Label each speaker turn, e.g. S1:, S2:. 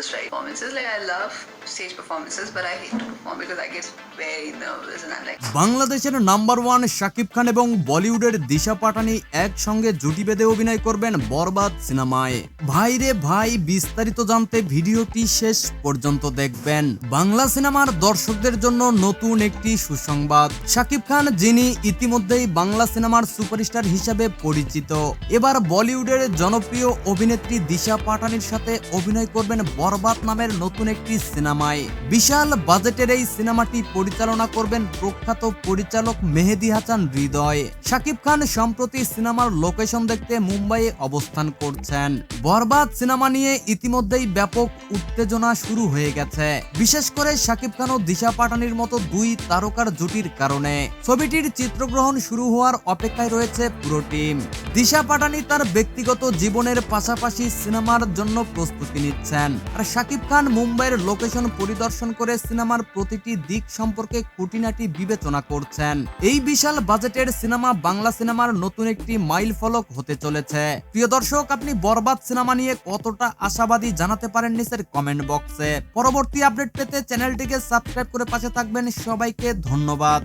S1: nervous right performances. Like I love stage performances, but I hate to perform because I get very nervous and I'm like
S2: বাংলাদেশের number one Shakib Khan এবং বলিউডের দিশা পাটানি একসঙ্গে জুটি বেঁধে অভিনয় করবেন বরবাদ সিনেমায়। ভাই রে ভাই বিস্তারিত জানতে ভিডিওটি শেষ পর্যন্ত দেখবেন। বাংলা সিনেমার দর্শকদের জন্য নতুন একটি সুসংবাদ। শাকিব খান যিনি ইতিমধ্যেই বাংলা সিনেমার সুপারস্টার হিসেবে পরিচিত। এবার বলিউডের জনপ্রিয় অভিনেত্রী দিশা পাটানির সাথে অভিনয় করবেন বরবাদ নামের নতুন একটি সিনেমায়। বিশাল বাজেটের এই সিনেমাটি পরিচালনা করবেন প্রখ্যাত পরিচালক মেহেদি হাসান হৃদয়। শাকিব খান সম্প্রতি সিনেমার লোকেশন দেখতে মুম্বাইয়ে অবস্থান করছেন। বরবাদ সিনেমা নিয়ে ইতিমধ্যেই ব্যাপক উত্তেজনা শুরু হয়ে গেছে। বিশেষ করে শাকিব খান ও দিশা পাটানির মতো দুই তারকার জুটির কারণে। ছবিটির চিত্রগ্রহণ শুরু হওয়ার অপেক্ষায় রয়েছে পুরো টিম। দিশা পাটানি তার ব্যক্তিগত জীবনের পাশাপাশি সিনেমার জন্য প্রস্তুতি নিচ্ছেন। আর শাকিব খান মুম্বাইয়ের লোকেশন পরিদর্শন করে সিনেমার প্রতিটি দিক সম্পর্কে খুঁটিনাটি বিবেচনা করছেন। এই বিশাল বাজেটের সিনেমা বাংলা সিনেমার নতুন একটি মাইল ফলক হতে চলেছে। প্রিয় দর্শক, আপনি বরবাদ সিনেমা নিয়ে কতটা আশাবাদী জানাতে পারেন নিচের কমেন্ট বক্সে পরবর্তী আপডেট পেতে চ্যানেলটিকে সাবস্ক্রাইব করে পাশে থাকবেন। সবাইকে ধন্যবাদ।